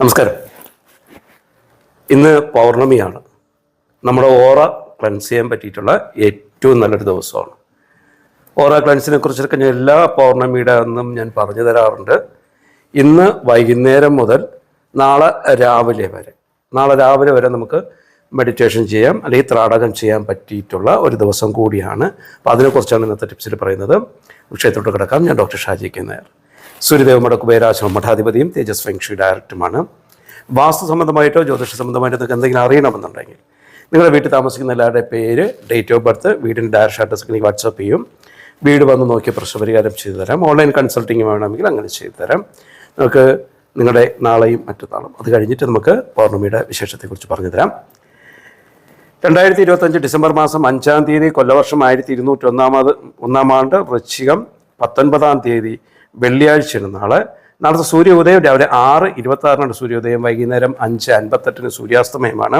നമസ്കാരം. ഇന്ന് പൗർണമിയാണ്. നമ്മുടെ ഓറ ക്ലൻസ് ചെയ്യാൻ പറ്റിയിട്ടുള്ള ഏറ്റവും നല്ലൊരു ദിവസമാണ്. ഓറ ക്ലൻസിനെ കുറിച്ചൊക്കെ ഞാൻ എല്ലാ പൗർണമിയുടെ അന്നും ഞാൻ പറഞ്ഞു തരാറുണ്ട്. ഇന്ന് വൈകുന്നേരം മുതൽ നാളെ രാവിലെ വരെ നാളെ രാവിലെ വരെ നമുക്ക് മെഡിറ്റേഷൻ ചെയ്യാം അല്ലെങ്കിൽ ത്രാടകം ചെയ്യാൻ പറ്റിയിട്ടുള്ള ഒരു ദിവസം കൂടിയാണ്. അപ്പോൾ അതിനെക്കുറിച്ചാണ് ഇന്നത്തെ ടിപ്സിൽ പറയുന്നത്. വിഷയത്തോട്ട് കിടക്കാം. ഞാൻ ഡോക്ടർ ഷാജി കെ നായർ സൂര്യദേവ കുബേരാശ്രമ മഠാധിപതിയും തേജസ് ഫെങ്ഷി ഡയറക്ടറുമാണ്. വാസ്തു സംബന്ധമായിട്ടോ ജ്യോതിഷ സംബന്ധമായിട്ടോ നിങ്ങൾക്ക് എന്തെങ്കിലും അറിയണമെന്നുണ്ടെങ്കിൽ നിങ്ങളുടെ വീട്ടിൽ താമസിക്കുന്ന എല്ലാവരുടെ പേര് ഡേറ്റ് ഓഫ് ബർത്ത് വീടിന്റെ ഡയറക്ഷൻ അഡ്രസ് എനിക്ക് വാട്സപ്പ് ചെയ്യും. വീട് വന്ന് നോക്കി പ്രശ്നപരിഹാരം ചെയ്തു തരാം. ഓൺലൈൻ കൺസൾട്ടിങ് വേണമെങ്കിൽ അങ്ങനെ ചെയ്തു തരാം. നമുക്ക് നിങ്ങളുടെ നാളെയും മറ്റന്നാളും. അത് കഴിഞ്ഞിട്ട് നമുക്ക് പൗർണമിയുടെ വിശേഷത്തെക്കുറിച്ച് പറഞ്ഞു തരാം. രണ്ടായിരത്തി ഇരുപത്തഞ്ച് ഡിസംബർ മാസം അഞ്ചാം തീയതി കൊല്ലവർഷം ആയിരത്തി ഇരുന്നൂറ്റി ഒന്നാമത് ഒന്നാം ആണ്ട് വൃശ്ചികം പത്തൊൻപതാം തീയതി വെള്ളിയാഴ്ചയാണ് നാളെ നാളത്തെ സൂര്യോദയം രാവിലെ ആറ് ഇരുപത്തി ആറിനാണ് സൂര്യോദയം വൈകുന്നേരം അഞ്ച് അൻപത്തെട്ടിന് സൂര്യാസ്തമയമാണ്.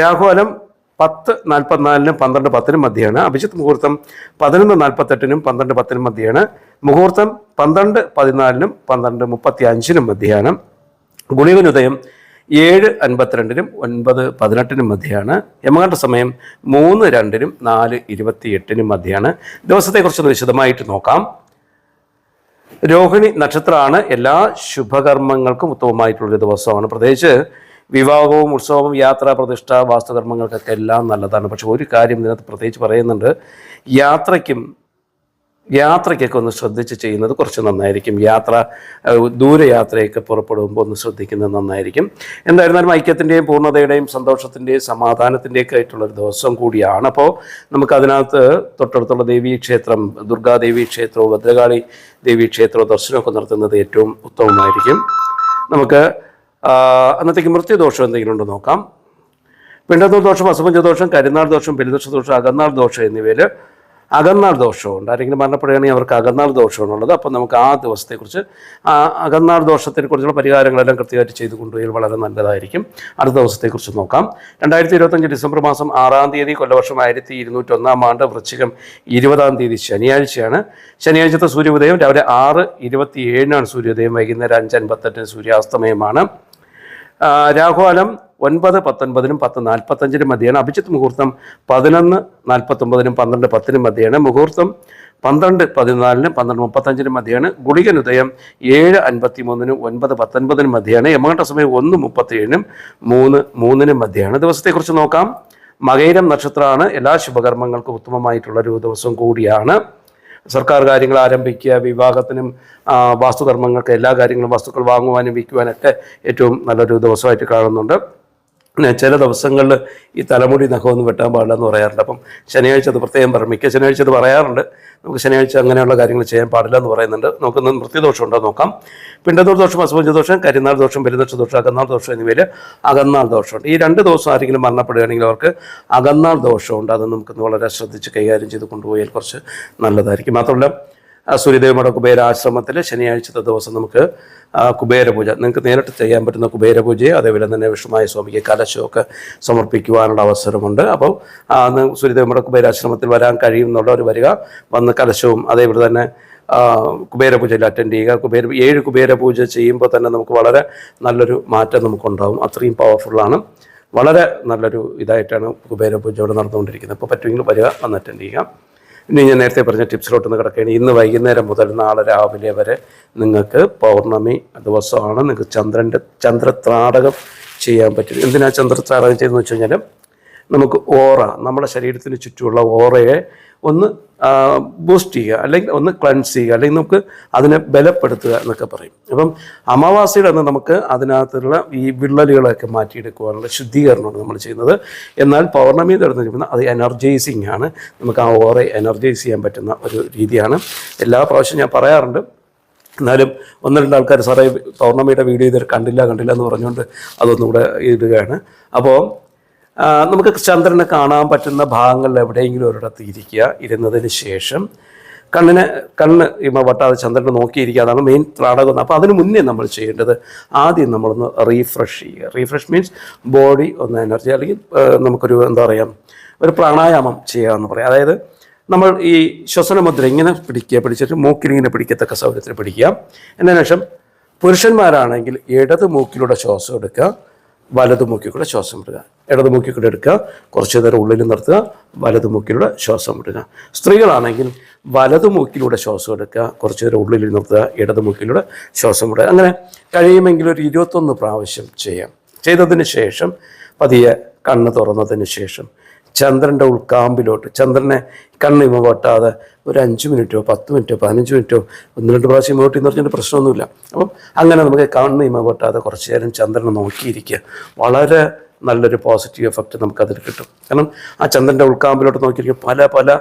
രാഹുലം പത്ത് നാൽപ്പത്തിനാലിനും പന്ത്രണ്ട് പത്തിനും മധ്യയാണ് അഭിജിത്ത് മുഹൂർത്തം പതിനൊന്ന് നാൽപ്പത്തെട്ടിനും പന്ത്രണ്ട് പത്തിനും മധ്യയാണ് മുഹൂർത്തം പന്ത്രണ്ട് പതിനാലിനും പന്ത്രണ്ട് മുപ്പത്തി അഞ്ചിനും മധ്യയാണ് ഗുളികനുദയം ഏഴ് അൻപത്തിരണ്ടിനും ഒൻപത് പതിനെട്ടിനും മധ്യയാണ് യമകണ്ഠ സമയം മൂന്ന് രണ്ടിനും നാല് ഇരുപത്തി എട്ടിനും മധ്യയാണ് ദിവസത്തെക്കുറിച്ചൊന്ന് വിശദമായിട്ട് നോക്കാം. രോഹിണി നക്ഷത്രമാണ് എല്ലാ ശുഭകർമ്മങ്ങൾക്കും ഉത്തമമായിട്ടുള്ളൊരു ദിവസമാണ്. പ്രത്യേകിച്ച് വിവാഹവും ഉത്സവവും യാത്രാ പ്രതിഷ്ഠ വാസ്തുകർമ്മങ്ങൾക്കൊക്കെ എല്ലാം നല്ലതാണ്. പക്ഷെ ഒരു കാര്യം ഇതിനകത്ത് പ്രത്യേകിച്ച് പറയുന്നുണ്ട്. യാത്രയ്ക്കും യാത്രയ്ക്കൊക്കെ ഒന്ന് ശ്രദ്ധിച്ച് ചെയ്യുന്നത് കുറച്ച് നന്നായിരിക്കും. യാത്ര ദൂരയാത്രയൊക്കെ പുറപ്പെടുമ്പോൾ ഒന്ന് ശ്രദ്ധിക്കുന്നത് നന്നായിരിക്കും. എന്തായിരുന്നാലും ഐക്യത്തിന്റെയും പൂർണതയുടെയും സന്തോഷത്തിന്റെയും സമാധാനത്തിന്റെയൊക്കെ ആയിട്ടുള്ളൊരു ദിവസം കൂടിയാണ്. അപ്പോൾ നമുക്കതിനകത്ത് തൊട്ടടുത്തുള്ള ദേവീ ക്ഷേത്രം ദുർഗാദേവി ക്ഷേത്രവും ഭദ്രകാളി ദേവി ക്ഷേത്രവും ദർശനമൊക്കെ നടത്തുന്നത് ഏറ്റവും ഉത്തമമായിരിക്കും. നമുക്ക് അന്നത്തേക്ക് മൃത്യുദോഷം എന്തെങ്കിലും ഉണ്ടോ നോക്കാം. പിണ്ടത്തൂർ ദോഷം അസുപഞ്ച ദോഷം കരിനാൾ ദോഷം പെരുദോഷ ദോഷം അകന്നാൾ ദോഷം എന്നിവയിൽ അകന്നാൾ ദോഷമുണ്ട്. ആരെങ്കിലും മരണപ്പെടുകയാണെങ്കിൽ അവർക്ക് അകന്നാൾ ദോഷമാണുള്ളത്. അപ്പം നമുക്ക് ആ ദിവസത്തെക്കുറിച്ച് ആ അകന്നാൾ ദോഷത്തെക്കുറിച്ചുള്ള പരിഹാരങ്ങളെല്ലാം കൃത്യമായിട്ട് ചെയ്തു കൊണ്ടുപോയാൽ വളരെ നല്ലതായിരിക്കും. അടുത്ത ദിവസത്തെക്കുറിച്ച് നോക്കാം. രണ്ടായിരത്തി ഇരുപത്തഞ്ച് ഡിസംബർ മാസം ആറാം തീയതി കൊല്ലവർഷം ആയിരത്തി ഇരുന്നൂറ്റൊന്നാം ആണ്ട് വൃശ്ചികം ഇരുപതാം തീയതി ശനിയാഴ്ചയാണ്. ശനിയാഴ്ചത്തെ സൂര്യോദയം രാവിലെ ആറ് ഇരുപത്തി ഏഴിനാണ് സൂര്യോദയം. വൈകുന്നേരം അഞ്ച് അൻപത്തെട്ടിന് സൂര്യാസ്തമയമാണ്. ആ, രാഹുകാലം ഒൻപത് പത്തൊൻപതിനും പത്ത് നാൽപ്പത്തഞ്ചിനും മധ്യയാണ് അഭിജിത്ത് മുഹൂർത്തം പതിനൊന്ന് നാൽപ്പത്തൊമ്പതിനും പന്ത്രണ്ട് പത്തിനും മധ്യയാണ് മുഹൂർത്തം പന്ത്രണ്ട് പതിനാലിനും പന്ത്രണ്ട് മുപ്പത്തഞ്ചിനും മധ്യയാണ് ഗുളികൻ ഉദയം ഏഴ് അൻപത്തി മൂന്നിനും ഒൻപത് പത്തൊൻപതിനും മധ്യയാണ് യമകണ്ഠ സമയം ഒന്ന് മുപ്പത്തിയേഴിനും മൂന്ന് മൂന്നിനും മധ്യയാണ് ദിവസത്തെക്കുറിച്ച് നോക്കാം. മകൈരം നക്ഷത്രമാണ്. എല്ലാ ശുഭകർമ്മങ്ങൾക്കും ഉത്തമമായിട്ടുള്ള ഒരു ദിവസം കൂടിയാണ്. സർക്കാർ കാര്യങ്ങൾ ആരംഭിക്കുക വിവാഹത്തിനും വാസ്തുധർമ്മങ്ങൾക്ക് എല്ലാ കാര്യങ്ങളും വസ്തുക്കൾ വാങ്ങുവാനും വിൽക്കുവാനൊക്കെ ഏറ്റവും നല്ലൊരു ദിവസമായിട്ട് കാണുന്നുണ്ട്. ചില ദിവസങ്ങളിൽ ഈ തലമുടി നഖമൊന്നും വെട്ടാൻ പാടില്ല എന്ന് പറയാറുണ്ട്. അപ്പം ശനിയാഴ്ച അത് പ്രത്യേകം പറയും മിക്ക ശനിയാഴ്ച അത് പറയാറുണ്ട്. നമുക്ക് ശനിയാഴ്ച അങ്ങനെയുള്ള കാര്യങ്ങൾ ചെയ്യാൻ പാടില്ല എന്ന് പറയുന്നുണ്ട് നമുക്കൊന്ന് മൃത്യുദോഷം ഉണ്ടോ നോക്കാം. പിണ്ടദോർ ദോഷം അസുഭജ ദോഷം കരിനാൾ ദോഷം പെരുന്നക്ഷ ദോഷം അകന്നാൾ ദോഷം എന്നിവയിൽ അകന്നാൾ ദോഷമുണ്ട്. ഈ രണ്ട് ദിവസം ആരെങ്കിലും മരണപ്പെടുകയാണെങ്കിൽ അവർക്ക് അകന്നാൾ ദോഷമുണ്ട്. അത് നമുക്ക് വളരെ ശ്രദ്ധിച്ച് കൈകാര്യം ചെയ്ത് കൊണ്ടുപോയാൽ കുറച്ച് നല്ലതായിരിക്കും. മാത്രമല്ല ആ മഠ കുബേര ആശ്രമത്തിൽ ശനിയാഴ്ചത്തെ ദിവസം നമുക്ക് കുബേരപൂജ കുബേര പൂജ നിങ്ങൾക്ക് നേരിട്ട് ചെയ്യാൻ പറ്റുന്ന കുബേരപൂജയെ അതേപോലെ തന്നെ വിഷ്ണുമായ സ്വാമിക്ക് കലശമൊക്കെ സമർപ്പിക്കുവാനുള്ള അവസരമുണ്ട്. അപ്പോൾ ആ സൂര്യദേവ് മഠ കുബേരാശ്രമത്തിൽ വരാൻ കഴിയുന്നുള്ളവർ വരിക വന്ന് കലശവും അതേപോലെ തന്നെ കുബേരപൂജയിൽ കുബേര പൂജയിൽ അറ്റൻഡ് ചെയ്യുക. കുബേര ഏഴ് കുബേരപൂജ ചെയ്യുമ്പോൾ തന്നെ നമുക്ക് വളരെ നല്ലൊരു മാറ്റം നമുക്കുണ്ടാവും. അത്രയും പവർഫുള്ളാണ് വളരെ നല്ലൊരു ഇതായിട്ടാണ് കുബേര പൂജ ഇവിടെ നടന്നുകൊണ്ടിരിക്കുന്നത്. അപ്പോൾ പറ്റുമെങ്കിൽ വരിക വന്ന് അറ്റൻഡ് ചെയ്യുക. ഇനി ഞാൻ നേരത്തെ പറഞ്ഞ ടിപ്സിലോട്ടൊന്ന് കിടക്കുകയാണ്. ഇന്ന് വൈകുന്നേരം മുതൽ നാളെ രാവിലെ വരെ നിങ്ങൾക്ക് പൗർണമി ദിവസമാണ് നിങ്ങൾക്ക് ചന്ദ്രന്റെ ചന്ദ്രത്രാടകം ചെയ്യാൻ പറ്റും. എന്തിനാണ് ചന്ദ്രത്രാടകം ചെയ്യുന്നത് വെച്ച് കഴിഞ്ഞാൽ നമുക്ക് ഓറ നമ്മുടെ ശരീരത്തിന് ചുറ്റുമുള്ള ഓറയെ ഒന്ന് ബൂസ്റ്റ് ചെയ്യുക അല്ലെങ്കിൽ ഒന്ന് ക്ലൻസ് ചെയ്യുക അല്ലെങ്കിൽ നമുക്ക് അതിനെ ബലപ്പെടുത്തുക എന്നൊക്കെ പറയും. അപ്പം അമാവാസിയുടെ അന്ന് നമുക്ക് അതിനകത്തുള്ള ഈ വിള്ളലുകളൊക്കെ മാറ്റിയെടുക്കുവാനുള്ള ശുദ്ധീകരണമാണ് നമ്മൾ ചെയ്യുന്നത്. എന്നാൽ പൗർണമി തുടർന്ന് കഴിയുമ്പോൾ അത് എനർജൈസിങ് ആണ്. നമുക്ക് ആ ഓറെ എനർജൈസ് ചെയ്യാൻ പറ്റുന്ന ഒരു രീതിയാണ്. എല്ലാ പ്രാവശ്യം ഞാൻ പറയാറുണ്ട്. എന്നാലും ഒന്ന് രണ്ട് ആൾക്കാർ സാറേ പൗർണമിയുടെ വീഡിയോ ഇതുവരെ കണ്ടില്ല കണ്ടില്ല എന്ന് പറഞ്ഞുകൊണ്ട് അതൊന്നുകൂടെ ഇടുകയാണ്. അപ്പോൾ നമുക്ക് ചന്ദ്രനെ കാണാൻ പറ്റുന്ന ഭാഗങ്ങളിൽ എവിടെയെങ്കിലും ഒരിടത്ത് ഇരിക്കുക. ഇരുന്നതിന് ശേഷം കണ്ണിനെ കണ്ണ് ഇമ വട്ടാതെ ചന്ദ്രനെ നോക്കിയിരിക്കുക അതാണ് മെയിൻ ത്രാടകം അപ്പോൾ അതിന് മുന്നേ നമ്മൾ ചെയ്യേണ്ടത് ആദ്യം നമ്മളൊന്ന് റീഫ്രഷ് ചെയ്യുക. റീഫ്രഷ് മീൻസ് ബോഡി ഒന്ന് എനർജി അല്ലെങ്കിൽ നമുക്കൊരു എന്താ പറയുക ഒരു പ്രാണായാമം ചെയ്യുക എന്ന് പറയാം. അതായത് നമ്മൾ ഈ ശ്വസനമുദ്ര ഇങ്ങനെ പിടിക്കുക പിടിച്ചിട്ട് മൂക്കിലിങ്ങനെ പിടിക്കത്തക്ക സൗകര്യത്തിൽ പിടിക്കുക. എന്നതിന് ശേഷം പുരുഷന്മാരാണെങ്കിൽ ഇടത് മൂക്കിലൂടെ ശ്വാസം എടുക്കുക. വലത് മൂക്കിൽ കൂടെ ശ്വാസം വിടുക. ഇടത് മൂക്കിക്കൂടെ എടുക്കുക. കുറച്ച് നേരം ഉള്ളിൽ നിർത്തുക. വലതു മൂക്കിലൂടെ ശ്വാസം വിടുക. സ്ത്രീകളാണെങ്കിൽ വലതു മൂക്കിലൂടെ ശ്വാസം എടുക്കുക. കുറച്ച് നേരം ഉള്ളിൽ നിർത്തുക. ഇടതു മൂക്കിലൂടെ ശ്വാസം വിടുക. അങ്ങനെ കഴിയുമെങ്കിൽ ഒരു ഇരുപത്തൊന്ന് പ്രാവശ്യം ചെയ്യാം. ചെയ്തതിന് ശേഷം പതിയെ കണ്ണ് തുറന്നതിന് ശേഷം ചന്ദ്രന്റെ ഉൾക്കാമ്പിലോട്ട് ചന്ദ്രനെ കണ്ണിമ പൊട്ടാതെ ഒരു അഞ്ച് മിനിറ്റോ പത്ത് മിനിറ്റോ പതിനഞ്ച് മിനിറ്റോ ഒന്ന് രണ്ട് പ്രാവശ്യം ഇമോട്ട് എന്ന് പറഞ്ഞിട്ട് പ്രശ്നമൊന്നുമില്ല. അപ്പം അങ്ങനെ നമുക്ക് കണ്ണിമ പൊട്ടാതെ കുറച്ച് നേരം ചന്ദ്രനെ നോക്കിയിരിക്കുക. വളരെ നല്ലൊരു പോസിറ്റീവ് എഫക്റ്റ് നമുക്കതിൽ കിട്ടും. കാരണം ആ ചന്ദ്രന്റെ ഉൾക്കാമ്പിലോട്ട് നോക്കിയിരിക്കുക പല പല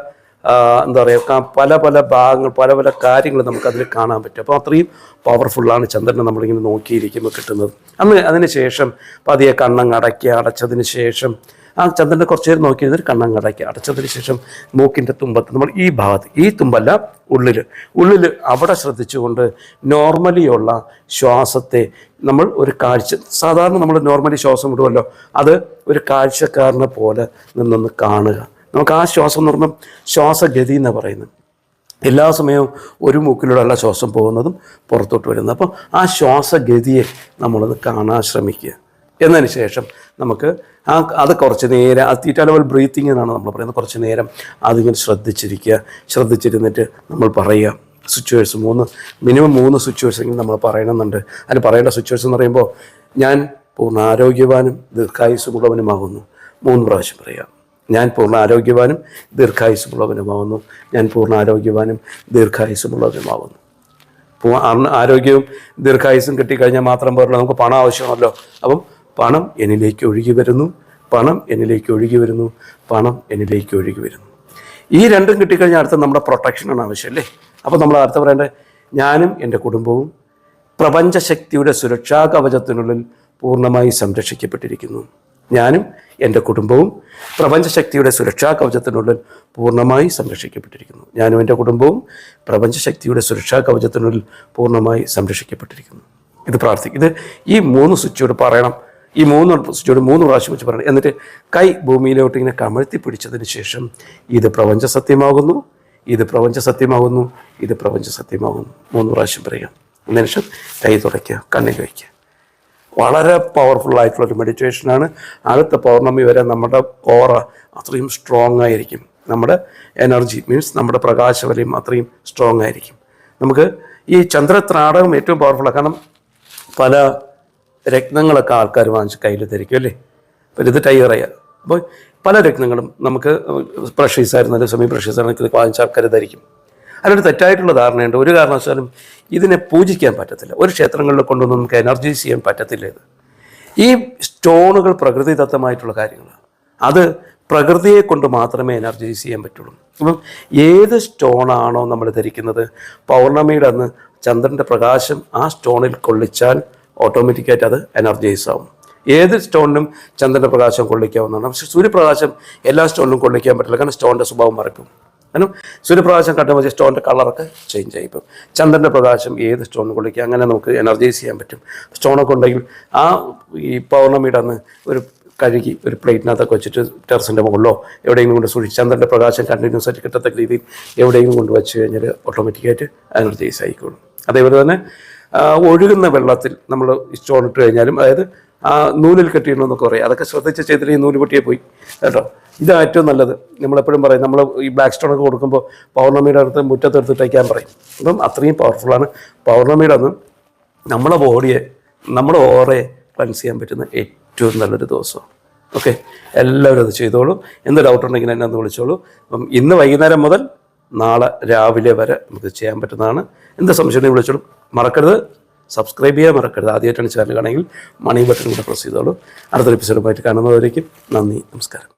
എന്താ പറയുക പല പല ഭാഗങ്ങൾ പല പല കാര്യങ്ങൾ നമുക്കതിൽ കാണാൻ പറ്റും. അപ്പോൾ അത്രയും പവർഫുള്ളാണ് ചന്ദ്രനെ നമ്മളിങ്ങനെ നോക്കിയിരിക്കുമ്പോൾ കിട്ടുന്നത്. അന്ന് അതിന് ശേഷം പതിയെ കണ്ണങ്ങ് അടയ്ക്കുക അടച്ചതിന് ശേഷം ആ ചന്ദ്രനെ കുറച്ച് നേരം നോക്കിയിരുന്നിട്ട് കണ്ണം അടയ്ക്കുക അടച്ചതിന് ശേഷം മൂക്കിന്റെ തുമ്പത്ത് നമ്മൾ ഈ ഭാഗത്ത് ഈ തുമ്പല്ല ഉള്ളിൽ ഉള്ളിൽ അവിടെ ശ്രദ്ധിച്ചുകൊണ്ട് നോർമലിയുള്ള ശ്വാസത്തെ നമ്മൾ ഒരു കാഴ്ച സാധാരണ നമ്മൾ നോർമലി ശ്വാസം വിടുമല്ലോ അത് ഒരു കാഴ്ചക്കാരനെ പോലെ നിന്നൊന്ന് കാണുക. നമുക്ക് ആ ശ്വാസം എന്ന് പറഞ്ഞാൽ ശ്വാസഗതി എന്ന് പറയുന്നത്. എല്ലാ സമയവും ഒരു മൂക്കിലൂടെയുള്ള ശ്വാസം പോകുന്നതും പുറത്തോട്ട് വരുന്നത്. അപ്പോൾ ആ ശ്വാസഗതിയെ നമ്മളത് കാണാൻ ശ്രമിക്കുക. എന്നതിന് ശേഷം നമുക്ക് ആ അത് കുറച്ച് നേരം ആ തീറ്റ ലെവൽ ബ്രീത്തിങ് എന്നാണ് നമ്മൾ പറയുന്നത്. കുറച്ച് നേരം അതിങ്ങനെ ശ്രദ്ധിച്ചിരിക്കുക. ശ്രദ്ധിച്ചിരുന്നിട്ട് നമ്മൾ പറയുക. സ്വിച്ചേഴ്സ് മൂന്ന് മിനിമം മൂന്ന് സ്വിച്ചേഴ്സ് എങ്കിലും നമ്മൾ പറയണമെന്നുണ്ട്. അതിന് പറയേണ്ട സിറ്റുവേഷൻ എന്ന് പറയുമ്പോൾ ഞാൻ പൂർണ ആരോഗ്യവാനും ദീർഘായുസമുള്ളവനുമാകുന്നു മൂന്ന് പ്രാവശ്യം പറയാം ഞാൻ പൂർണ ആരോഗ്യവാനും ദീർഘായുസമുള്ളവനുമാകുന്നു ഞാൻ പൂർണ ആരോഗ്യവാനും ദീർഘായുസമുള്ളവനുമാകുന്നു ആരോഗ്യവും ദീർഘായുസും കിട്ടിക്കഴിഞ്ഞാൽ മാത്രം പോരല്ലോ. നമുക്ക് പണം ആവശ്യമാണല്ലോ. അപ്പം പണം എന്നിലേക്ക് ഒഴുകി വരുന്നു. പണം എന്നിലേക്ക് ഒഴുകി വരുന്നു. പണം എന്നിലേക്ക് ഒഴുകി വരുന്നു. ഈ രണ്ടും കിട്ടിക്കഴിഞ്ഞാൽ അടുത്ത നമ്മുടെ പ്രൊട്ടക്ഷനാണ് ആവശ്യമല്ലേ? അപ്പോൾ നമ്മൾ അടുത്ത പറയേണ്ടത് ഞാനും എന്റെ കുടുംബവും പ്രപഞ്ചശക്തിയുടെ സുരക്ഷാ കവചത്തിനുള്ളിൽ പൂർണമായി സംരക്ഷിക്കപ്പെട്ടിരിക്കുന്നു. ഞാനും എന്റെ കുടുംബവും പ്രപഞ്ചശക്തിയുടെ സുരക്ഷാ കവചത്തിനുള്ളിൽ പൂർണമായി സംരക്ഷിക്കപ്പെട്ടിരിക്കുന്നു. ഞാനും എന്റെ കുടുംബവും പ്രപഞ്ചശക്തിയുടെ സുരക്ഷാ കവചത്തിനുള്ളിൽ പൂർണമായി സംരക്ഷിക്കപ്പെട്ടിരിക്കുന്നു. ഇത് പ്രാർത്ഥിക്കും. ഇത് ഈ മൂന്ന് സ്വിച്ചോട് പറയണം. ഈ മൂന്ന് സ്വിച്ചോട് മൂന്ന് പ്രാവശ്യം വെച്ച് പറയണം. എന്നിട്ട് കൈ ഭൂമിയിലോട്ട് ഇങ്ങനെ കമഴ്ത്തി പിടിച്ചതിന് ശേഷം ഇത് പ്രപഞ്ച സത്യമാകുന്നു ഇത് പ്രപഞ്ച സത്യമാകുന്നു ഇത് പ്രപഞ്ച സത്യമാകുന്നു. മൂന്ന് പ്രാവശ്യം പറയുക. നിമിഷം കൈ തുടയ്ക്കുക കണ്ണിൽ വയ്ക്കുക. വളരെ പവർഫുൾ ആയിട്ടുള്ള ഒരു മെഡിറ്റേഷനാണ് അടുത്ത പൗർണമി വരെ നമ്മുടെ ഓറ അത്രയും സ്ട്രോങ് ആയിരിക്കും. നമ്മുടെ എനർജി മീൻസ് നമ്മുടെ പ്രകാശവലയം അത്രയും സ്ട്രോങ് ആയിരിക്കും. നമുക്ക് ഈ ചന്ദ്രത്രാടകം ഏറ്റവും പവർഫുള്ളാണ് കാരണം പല രത്നങ്ങളൊക്കെ ആൾക്കാർ വാങ്ങിച്ച് കയ്യിൽ ധരിക്കും അല്ലേ? അപ്പോൾ ഇത് ടൈറയാണ് അപ്പോൾ പല രത്നങ്ങളും നമുക്ക് പ്രഷീസ് ആയിരുന്നാലും സെമി പ്രഷീസ് ആയിരുന്നാലും വാങ്ങിച്ച ആൾക്കാർ ധരിക്കും. അതിനൊരു തെറ്റായിട്ടുള്ള ധാരണയുണ്ട്. ഒരു കാരണവശാലും ഇതിനെ പൂജിക്കാൻ പറ്റത്തില്ല. ഒരു ക്ഷേത്രങ്ങളിൽ കൊണ്ടൊന്നും നമുക്ക് എനർജൈസ് ചെയ്യാൻ പറ്റത്തില്ല ഇത്. ഈ സ്റ്റോണുകൾ പ്രകൃതിദത്തമായിട്ടുള്ള കാര്യങ്ങളാണ്. അത് പ്രകൃതിയെ കൊണ്ട് മാത്രമേ എനർജൈസ് ചെയ്യാൻ പറ്റുള്ളൂ. അപ്പം ഏത് സ്റ്റോണാണോ നമ്മൾ ധരിക്കുന്നത്? പൗർണമിയുടെ അന്ന് ചന്ദ്രന്റെ പ്രകാശം ആ സ്റ്റോണിൽ കൊള്ളിച്ചാൽ ഓട്ടോമാറ്റിക്കായിട്ട് അത് എനർജൈസ് ആവും ഏത് സ്റ്റോണിനും ചന്ദ്രന്റെ പ്രകാശം കൊള്ളിക്കാവുന്നതാണ്. പക്ഷേ സൂര്യപ്രകാശം എല്ലാ സ്റ്റോണിലും കൊള്ളിക്കാൻ പറ്റില്ല. കാരണം സ്റ്റോണിന്റെ സ്വഭാവം മറക്കും. കാരണം സൂര്യപ്രകാശം കണ്ടുമ്പോൾ സ്റ്റോണിന്റെ കളറൊക്കെ ചേഞ്ച് ആയി ഇപ്പം ചന്ദ്രന്റെ പ്രകാശം ഏത് സ്റ്റോണിന് കൊള്ളിക്കുക അങ്ങനെ നമുക്ക് എനർജൈസ് ചെയ്യാൻ പറ്റും. സ്റ്റോണൊക്കെ ഉണ്ടെങ്കിൽ ആ ഈ പൗർണമിയുടെ അന്ന് ഒരു കഴുകി ഒരു പ്ലേറ്റിനകത്തൊക്കെ വെച്ചിട്ട് ടെറസിന്റെ മുകളിലോ എവിടെയെങ്കിലും കൊണ്ട് സൂക്ഷിച്ച് ചന്ദ്രന്റെ പ്രകാശം കണ്ടിന്യൂസ് ആയിട്ട് കിട്ടത്തക്ക രീതിയിൽ എവിടെയെങ്കിലും കൊണ്ട് വെച്ച് കഴിഞ്ഞാൽ ഓട്ടോമാറ്റിക്കായിട്ട് എനർജൈസ് ആയിക്കോളും. അതേപോലെ തന്നെ ഒഴുകുന്ന വെള്ളത്തിൽ നമ്മൾ സ്റ്റോണിട്ട് കഴിഞ്ഞാലും അതായത് ആ നൂലിൽ കെട്ടിയിടണമെന്നൊക്കെ പറയും. അതൊക്കെ ശ്രദ്ധിച്ച് ചെയ്തിട്ട് ഈ നൂൽ പൊട്ടിയേ പോയി. കേട്ടോ? ഇതാണ് ഏറ്റവും നല്ലത്. നമ്മളെപ്പോഴും പറയും നമ്മൾ ഈ ബ്ലാക്ക് സ്റ്റോണൊക്കെ കൊടുക്കുമ്പോൾ പൗർണമിയുടെ അടുത്ത് മുറ്റത്തെടുത്ത് തയ്ക്കാൻ പറയും. അപ്പം അത്രയും പവർഫുള്ളാണ് പൗർണമിയുടെ അന്ന് നമ്മളെ ബോഡിയെ നമ്മുടെ ഓറയെ ക്ലൻസ് ചെയ്യാൻ പറ്റുന്ന ഏറ്റവും നല്ലൊരു ദിവസമാണ് ഓക്കെ എല്ലാവരും അത് ചെയ്തോളൂ. എന്ത് ഡൗട്ട് ഉണ്ടെങ്കിൽ എന്നെ ഒന്ന് വിളിച്ചോളൂ. അപ്പം ഇന്ന് വൈകുന്നേരം മുതൽ നാളെ രാവിലെ വരെ നമുക്ക് ചെയ്യാൻ പറ്റുന്നതാണ്. എന്ത് സംശയം വിളിച്ചോളും. മറക്കരുത്. സബ്സ്ക്രൈബ് ചെയ്യാൻ മറക്കരുത്. ആദ്യമായിട്ടാണ് ചാനൽ കാണുമെങ്കിൽ മണി ബട്ടൺ കൂടെ പ്രസ് ചെയ്തോളൂ. അടുത്തൊരു എപ്പിസോഡുമായിട്ട് കാണുന്നവരേക്കും നന്ദി നമസ്കാരം.